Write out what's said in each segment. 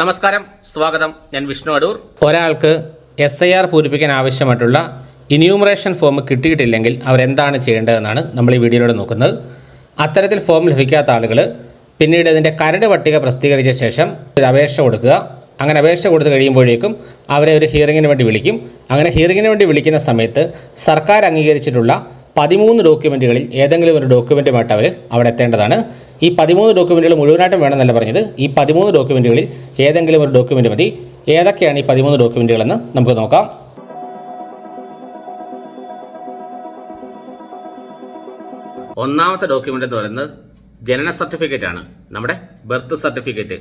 നമസ്കാരം സ്വാഗതം. ഞാൻ വിഷ്ണു അടൂർ. ഒരാൾക്ക് എസ് ഐ ആർ പൂരിപ്പിക്കാൻ ആവശ്യമായിട്ടുള്ള ഇന്യൂമറേഷൻ ഫോം കിട്ടിയിട്ടില്ലെങ്കിൽ അവരെന്താണ് ചെയ്യേണ്ടതെന്നാണ് നമ്മൾ ഈ വീഡിയോയിലൂടെ നോക്കുന്നത്. അത്തരത്തിൽ ഫോം ലഭിക്കാത്ത ആളുകൾ പിന്നീട് ഇതിന്റെ കരട് പട്ടിക പ്രസിദ്ധീകരിച്ച ശേഷം ഒരു അപേക്ഷ കൊടുക്കുക. അങ്ങനെ അപേക്ഷ കൊടുത്തു കഴിയുമ്പോഴേക്കും അവരെ ഒരു ഹിയറിങ്ങിന് വേണ്ടി വിളിക്കും. അങ്ങനെ ഹിയറിങ്ങിന് വേണ്ടി വിളിക്കുന്ന സമയത്ത് സർക്കാർ അംഗീകരിച്ചിട്ടുള്ള പതിമൂന്ന് ഡോക്യുമെന്റുകളിൽ ഏതെങ്കിലും ഒരു ഡോക്യുമെന്റുമായിട്ട് അവർ അവിടെ എത്തേണ്ടതാണ്. ഈ പതിമൂന്ന് ഡോക്യുമെന്റുകൾ മുഴുവനായിട്ടും വേണമെന്നല്ല പറഞ്ഞത്. ഈ പതിമൂന്ന് ഡോക്യുമെന്റുകളിൽ ഏതെങ്കിലും ഒരു ഡോക്യുമെന്റ് മതി. ഏതൊക്കെയാണ് ഈ പതിമൂന്ന് ഡോക്യുമെന്റുകളെന്ന് നമുക്ക് നോക്കാം. ഒന്നാമത്തെ ഡോക്യുമെന്റ് എന്ന് പറയുന്നത് ജനന സർട്ടിഫിക്കറ്റ് ആണ്. നമ്മുടെ ബർത്ത് സർട്ടിഫിക്കറ്റ്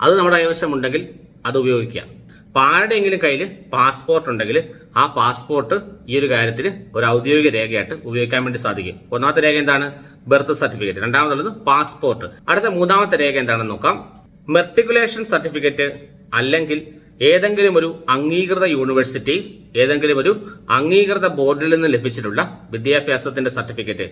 അത് നമ്മുടെ കൈവശം ഉണ്ടെങ്കിൽ അത് ഉപയോഗിക്കാം അപ്പോൾ ആരുടെയെങ്കിലും കയ്യിൽ പാസ്പോർട്ട് ഉണ്ടെങ്കിൽ ആ പാസ്പോർട്ട് ഈ ഒരു കാര്യത്തിൽ ഒരു ഔദ്യോഗിക രേഖയായിട്ട് ഉപയോഗിക്കാൻ വേണ്ടി സാധിക്കും. ഒന്നാമത്തെ രേഖ എന്താണ്? ബർത്ത് സർട്ടിഫിക്കറ്റ് രണ്ടാമതുള്ളത് പാസ്പോർട്ട് അടുത്ത മൂന്നാമത്തെ രേഖ എന്താണെന്ന് നോക്കാം. മെർട്ടിക്കുലേഷൻ സർട്ടിഫിക്കറ്റ് അല്ലെങ്കിൽ ഏതെങ്കിലും ഒരു അംഗീകൃത യൂണിവേഴ്സിറ്റി ഏതെങ്കിലും ഒരു അംഗീകൃത ബോർഡിൽ നിന്ന് ലഭിച്ചിട്ടുള്ള വിദ്യാഭ്യാസത്തിന്റെ സർട്ടിഫിക്കറ്റ്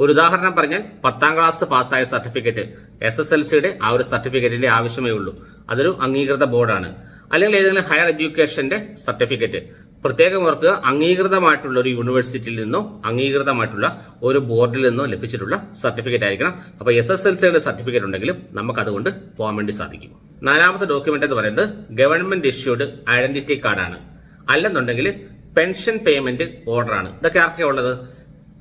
ഒരു ഉദാഹരണം പറഞ്ഞാൽ പത്താം ക്ലാസ് പാസ്സായ സർട്ടിഫിക്കറ്റ് എസ് എസ് എൽ സിയുടെ ആ ഒരു സർട്ടിഫിക്കറ്റിന്റെ ആവശ്യമേ ഉള്ളൂ. അതൊരു അംഗീകൃത ബോർഡാണ് അല്ലെങ്കിൽ ഏതെങ്കിലും ഹയർ എഡ്യൂക്കേഷന്റെ സർട്ടിഫിക്കറ്റ് പ്രത്യേകം ഓർക്കുക അംഗീകൃതമായിട്ടുള്ള ഒരു യൂണിവേഴ്സിറ്റിയിൽ നിന്നോ അംഗീകൃതമായിട്ടുള്ള ഒരു ബോർഡിൽ നിന്നോ ലഭിച്ചിട്ടുള്ള സർട്ടിഫിക്കറ്റ് ആയിരിക്കണം. അപ്പോൾ എസ് എസ് എൽ സിയുടെ സർട്ടിഫിക്കറ്റ് ഉണ്ടെങ്കിലും നമുക്ക് അതുകൊണ്ട് പോകാൻ വേണ്ടി സാധിക്കും. നാലാമത്തെ ഡോക്യുമെന്റ് എന്ന് പറയുന്നത് ഗവൺമെന്റ് ഇഷ്യൂഡ് ഐഡന്റിറ്റി കാർഡാണ് അല്ലെന്നുണ്ടെങ്കിൽ പെൻഷൻ പേയ്മെന്റ് ഓർഡറാണ് ഇതൊക്കെ ആർക്കാണ് ഉള്ളത്?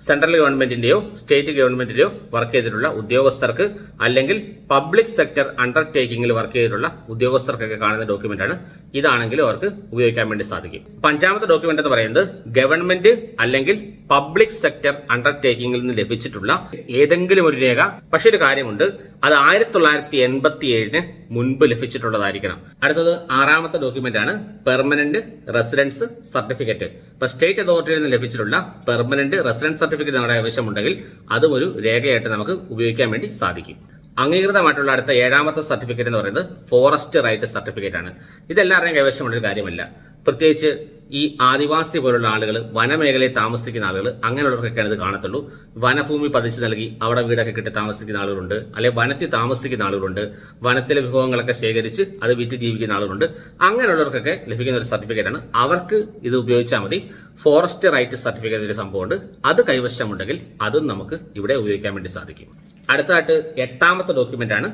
സെൻട്രൽ ഗവൺമെന്റിന്റെയോ സ്റ്റേറ്റ് ഗവൺമെന്റിന്റെയോ വർക്ക് ചെയ്തിട്ടുള്ള ഉദ്യോഗസ്ഥർക്ക് അല്ലെങ്കിൽ പബ്ലിക് സെക്ടർ അണ്ടർടേക്കിംഗിൽ വർക്ക് ചെയ്തിട്ടുള്ള ഉദ്യോഗസ്ഥർക്കൊക്കെ കാണുന്ന ഡോക്യുമെന്റ് ആണ്. ഇതാണെങ്കിലും അവർക്ക് ഉപയോഗിക്കാൻ വേണ്ടി സാധിക്കും. പഞ്ചാമത്തെ ഡോക്യുമെന്റ് എന്ന് പറയുന്നത് ഗവൺമെന്റ് അല്ലെങ്കിൽ പബ്ലിക് സെക്ടർ അണ്ടർടേക്കിംഗിൽ നിന്ന് ലഭിച്ചിട്ടുള്ള ഏതെങ്കിലും ഒരു രേഖ. പക്ഷെ ഒരു കാര്യമുണ്ട് അത് ആയിരത്തി തൊള്ളായിരത്തി എൺപത്തി ഏഴിന് മുൻപ് ലഭിച്ചിട്ടുള്ളതായിരിക്കണം. അടുത്തത് ആറാമത്തെ ഡോക്യുമെന്റ് ആണ് പെർമനന്റ് റെസിഡൻസ് സർട്ടിഫിക്കറ്റ് ഇപ്പൊ സ്റ്റേറ്റ് അതോറിറ്റിയിൽ നിന്ന് ലഭിച്ചിട്ടുള്ള പെർമനന്റ് റെസിഡൻസ് സർട്ടിഫിക്കറ്റ് നമ്മുടെ ആവശ്യമുണ്ടെങ്കിൽ അതും ഒരു രേഖയായിട്ട് നമുക്ക് ഉപയോഗിക്കാൻ വേണ്ടി സാധിക്കും. അംഗീകൃതമായിട്ടുള്ള അടുത്ത ഏഴാമത്തെ സർട്ടിഫിക്കറ്റ് എന്ന് പറയുന്നത് ഫോറസ്റ്റ് റൈറ്റ് സർട്ടിഫിക്കറ്റ് ആണ്. ഇതെല്ലാവരുടെയും കൈവശമുള്ള ഒരു കാര്യമല്ല. പ്രത്യേകിച്ച് ഈ ആദിവാസി പോലുള്ള ആളുകൾ വനമേഖലയിൽ താമസിക്കുന്ന ആളുകൾ അങ്ങനെയുള്ളവർക്കൊക്കെയാണ് ഇത് കാണത്തുള്ളൂ. വനഭൂമി പതിച്ചു നൽകി അവിടെ വീടൊക്കെ കിട്ടി താമസിക്കുന്ന ആളുകളുണ്ട്. അല്ലെങ്കിൽ വനത്തിൽ താമസിക്കുന്ന ആളുകളുണ്ട്. വനത്തിലെ വിഭവങ്ങളൊക്കെ ശേഖരിച്ച് അത് വിറ്റ് ജീവിക്കുന്ന ആളുകളുണ്ട്. അങ്ങനെയുള്ളവർക്കൊക്കെ ലഭിക്കുന്ന ഒരു സർട്ടിഫിക്കറ്റ് ആണ്. അവർക്ക് ഇത് ഉപയോഗിച്ചാൽ മതി. ഫോറസ്റ്റ് റൈറ്റ് സർട്ടിഫിക്കറ്റ് ഒരു സംഭവമുണ്ട്. അത് കൈവശമുണ്ടെങ്കിൽ അതും നമുക്ക് ഇവിടെ ഉപയോഗിക്കാൻ വേണ്ടി സാധിക്കും. അടുത്തതായിട്ട് എട്ടാമത്തെ ഡോക്യുമെന്റ് ആണ്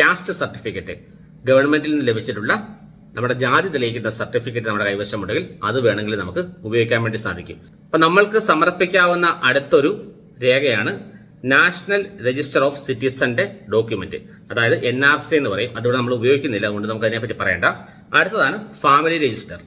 കാസ്റ്റ് സർട്ടിഫിക്കറ്റ്. ഗവൺമെന്റിൽ നിന്ന് ലഭിച്ചിട്ടുള്ള നമ്മുടെ ജാതി തെളിയിക്കുന്ന സർട്ടിഫിക്കറ്റ് നമ്മുടെ കൈവശമുണ്ടെങ്കിൽ അത് വേണമെങ്കിൽ നമുക്ക് ഉപയോഗിക്കാൻ വേണ്ടി സാധിക്കും. അപ്പൊ നമ്മൾക്ക് സമർപ്പിക്കാവുന്ന അടുത്തൊരു രേഖയാണ് നാഷണൽ രജിസ്റ്റർ ഓഫ് സിറ്റിസന്റെ ഡോക്യുമെന്റ്. അതായത് എൻ ആർ സി എന്ന് പറയും. അതിവിടെ നമ്മൾ ഉപയോഗിക്കുന്നില്ല. അതുകൊണ്ട് നമുക്ക് അതിനെപ്പറ്റി പറയേണ്ട. അടുത്തതാണ് ഫാമിലി രജിസ്റ്റർ.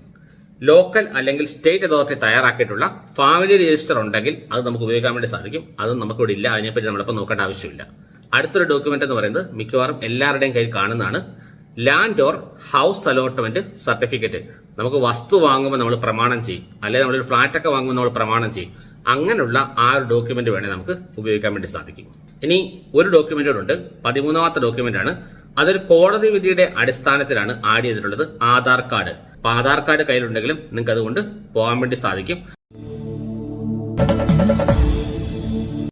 ലോക്കൽ അല്ലെങ്കിൽ സ്റ്റേറ്റ് അതോറിറ്റി തയ്യാറാക്കിയിട്ടുള്ള ഫാമിലി രജിസ്റ്റർ ഉണ്ടെങ്കിൽ അത് നമുക്ക് ഉപയോഗിക്കാൻ വേണ്ടി സാധിക്കും. അതും നമുക്കിവിടെ ഇല്ല. അതിനെപ്പറ്റി നമ്മളിപ്പോൾ നോക്കേണ്ട ആവശ്യമില്ല. അടുത്തൊരു ഡോക്യുമെന്റ് എന്ന് പറയുന്നത് മിക്കവാറും എല്ലാവരുടെയും കയ്യിൽ കാണുന്നതാണ്. Land or house allotment certificate നമുക്ക് വസ്തു വാങ്ങുമ്പോൾ നമ്മൾ പ്രമാണം ചെയ്യും. അല്ലെങ്കിൽ നമ്മളൊരു ഫ്ലാറ്റ് ഒക്കെ വാങ്ങുമ്പോൾ നമ്മൾ പ്രമാണം ചെയ്യും. അങ്ങനെയുള്ള ആ ഒരു ഡോക്യുമെന്റ് വേണേൽ നമുക്ക് ഉപയോഗിക്കാൻ വേണ്ടി സാധിക്കും. ഇനി ഒരു ഡോക്യുമെന്റ് ഉണ്ട്. പതിമൂന്നാമത്തെ ഡോക്യുമെന്റ് ആണ്. അതൊരു കോടതി വിധിയുടെ അടിസ്ഥാനത്തിലാണ് ആഡ് ചെയ്തിട്ടുള്ളത് ആധാർ കാർഡ്. അപ്പൊ ആധാർ കാർഡ് കയ്യിലുണ്ടെങ്കിലും നിങ്ങൾക്ക് അതുകൊണ്ട് പോകാൻ വേണ്ടി സാധിക്കും.